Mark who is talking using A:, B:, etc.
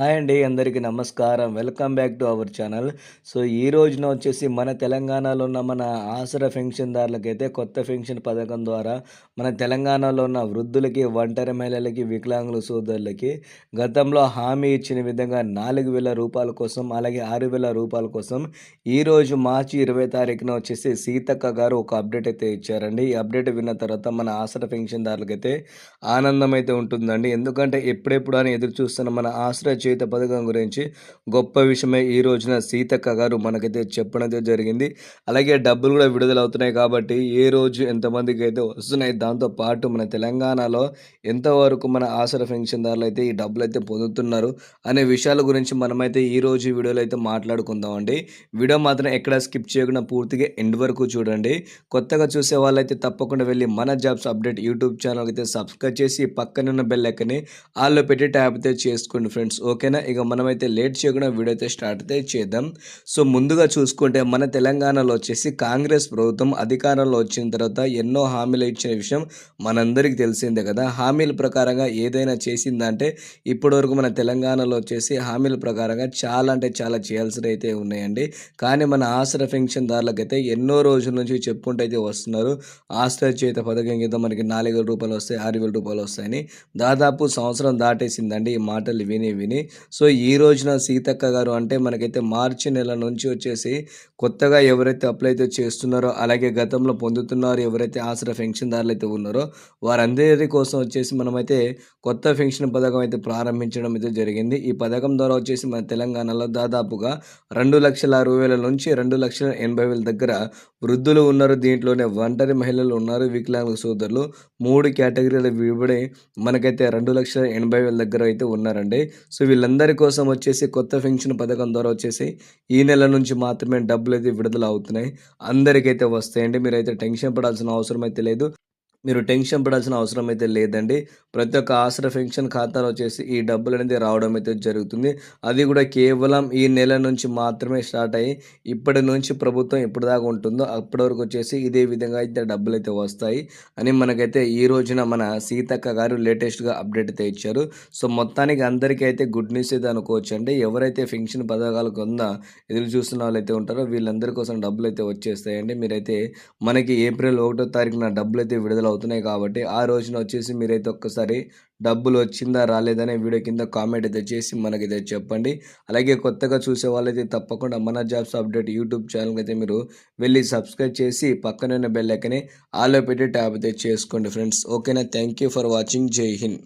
A: Hi అండి అందరికీ నమస్కారం. Welcome back to our channel. So ఈ రోజున వచ్చేసి మన తెలంగాణలో ఉన్న మన ఆసరా పెన్షన్దారులకైతే కొత్త పెన్షన్ పథకం ద్వారా మన తెలంగాణలో ఉన్న వృద్ధులకి ఒంటరి మహిళలకి వికలాంగుల సోదరులకి గతంలో హామీ ఇచ్చిన విధంగా నాలుగు వేల రూపాయల కోసం అలాగే ఆరు వేల రూపాయల కోసం ఈరోజు మార్చి ఇరవై తారీఖున వచ్చేసి సీతక్క గారు ఒక అప్డేట్ అయితే ఇచ్చారండి. ఈ అప్డేట్ విన్న తర్వాత మన ఆసరా పెన్షన్దారులకైతే ఆనందం అయితే ఉంటుందండి. ఎందుకంటే ఎప్పుడెప్పుడు అని ఎదురు చూస్తున్న మన ఆసరా చేత పథకం గురించి గొప్ప విషయమే ఈ రోజున సీతక్క గారు మనకైతే చెప్పడం జరిగింది. అలాగే డబ్బులు కూడా విడుదలవుతున్నాయి కాబట్టి ఏ రోజు ఎంతమందికి అయితే వస్తున్నాయి దాంతో పాటు మన తెలంగాణలో ఎంతవరకు మన ఆసర పెన్షన్దారులు అయితే ఈ డబ్బులు అయితే పొందుతున్నారు అనే విషయాల గురించి మనమైతే ఈ రోజు వీడియోలో అయితే మాట్లాడుకుందామండి వీడియో మాత్రం ఎక్కడ స్కిప్ చేయకుండా పూర్తిగా ఎండ్ వరకు చూడండి. కొత్తగా చూసే వాళ్ళైతే తప్పకుండా వెళ్ళి మన జాబ్స్ అప్డేట్ యూట్యూబ్ ఛానల్ అయితే సబ్స్క్రైబ్ చేసి పక్కనున్న బెల్ ఎక్కని ఆల్లో పెట్టి ట్యాప్ అయితే చేసుకోండి ఫ్రెండ్స్. ఓకేనా? ఇక మనమైతే లేట్ చేయకుండా వీడియో అయితే స్టార్ట్ అయితే చేద్దాం. సో ముందుగా చూసుకుంటే మన తెలంగాణలో వచ్చేసి కాంగ్రెస్ ప్రభుత్వం అధికారంలో వచ్చిన తర్వాత ఎన్నో హామీలు ఇచ్చిన విషయం మనందరికీ తెలిసిందే కదా. హామీల ప్రకారంగా ఏదైనా చేసిందంటే ఇప్పటివరకు మన తెలంగాణలో వచ్చేసి హామీల ప్రకారంగా చాలా అంటే చాలా చేయాల్సినవి అయితే ఉన్నాయండి. కానీ మన ఆసరా పెన్షన్దారులకైతే ఎన్నో రోజుల నుంచి చెప్పుకుంటూ అయితే వస్తున్నారు. ఆశ్రయ చేత పథకం కింద మనకి నాలుగు వేల రూపాయలు వస్తాయి ఆరు వేల రూపాయలు వస్తాయని దాదాపు సంవత్సరం దాటేసిందండి ఈ మాటలు విని విని. సో ఈ రోజున సీతక్క గారు అంటే మనకైతే మార్చి నెల నుంచి వచ్చేసి కొత్తగా ఎవరైతే అప్లై అయితే చేస్తున్నారో అలాగే గతంలో పొందుతున్నారో ఎవరైతే ఆసరా పెన్షన్దారులు అయితే ఉన్నారో వారందరి కోసం వచ్చేసి మనమైతే కొత్త పెన్షన్ పథకం అయితే ప్రారంభించడం అయితే జరిగింది. ఈ పథకం ద్వారా వచ్చేసి మన తెలంగాణలో దాదాపుగా రెండు లక్షల అరవై వేల నుంచి రెండు లక్షల ఎనభై వేల దగ్గర వృద్ధులు ఉన్నారు దీంట్లోనే ఒంటరి మహిళలు ఉన్నారు. వికలాంగ సోదరులు మూడు కేటగిరీలు విడిపడి మనకైతే రెండు లక్షల ఎనభై వేల దగ్గర అయితే ఉన్నారండి. సో వీళ్ళందరి కోసం వచ్చేసి కొత్త పెన్షన్ పథకం ద్వారా వచ్చేసి ఈ నెల నుంచి మాత్రమే డబ్బులు అయితే విడుదల అవుతున్నాయి. అందరికైతే వస్తాయండి. మీరైతే టెన్షన్ పడాల్సిన అవసరం అయితే లేదు. మీరు టెన్షన్ పడాల్సిన అవసరం అయితే లేదండి. ప్రతి ఒక్క ఆసరా పెన్షన్ ఖాతాలో వచ్చేసి ఈ డబ్బులు అనేది రావడం అయితే జరుగుతుంది. అది కూడా కేవలం ఈ నెల నుంచి మాత్రమే స్టార్ట్ అయ్యి ఇప్పటి నుంచి ప్రభుత్వం ఎప్పుడు దాకా ఉంటుందో అప్పటి వరకు వచ్చేసి ఇదే విధంగా అయితే డబ్బులు అయితే వస్తాయి అని మనకైతే ఈ రోజున మన సీతక్క గారు లేటెస్ట్గా అప్డేట్ అయితే ఇచ్చారు. సో మొత్తానికి అందరికీ అయితే గుడ్ న్యూస్ అయితే అనుకోవచ్చు అండి ఎవరైతే పెన్షన్ పథకాలు కొంద ఎదురు చూస్తున్న వాళ్ళు అయితే ఉంటారో వీళ్ళందరి కోసం డబ్బులు అయితే వచ్చేస్తాయండి. మీరైతే మనకి ఏప్రిల్ ఒకటో తారీఖున డబ్బులు అయితే విడుదల అవుతున్నాయి కాబట్టి ఆ రోజున వచ్చేసి మీరైతే ఒక్కసారి డబ్బులు వచ్చిందా రాలేదనే వీడియో కింద కామెంట్ అయితే చేసి మనకైతే చెప్పండి. అలాగే కొత్తగా చూసే వాళ్ళైతే తప్పకుండా మన జాబ్స్ అప్డేట్ యూట్యూబ్ ఛానల్కి అయితే మీరు వెళ్ళి సబ్స్క్రైబ్ చేసి పక్కనున్న బెల్ ఎక్కని ఆలో పెట్టి ట్యాబ్ అయితే చేసుకోండి ఫ్రెండ్స్. ఓకేనా? Thank you for watching. Jai Hind.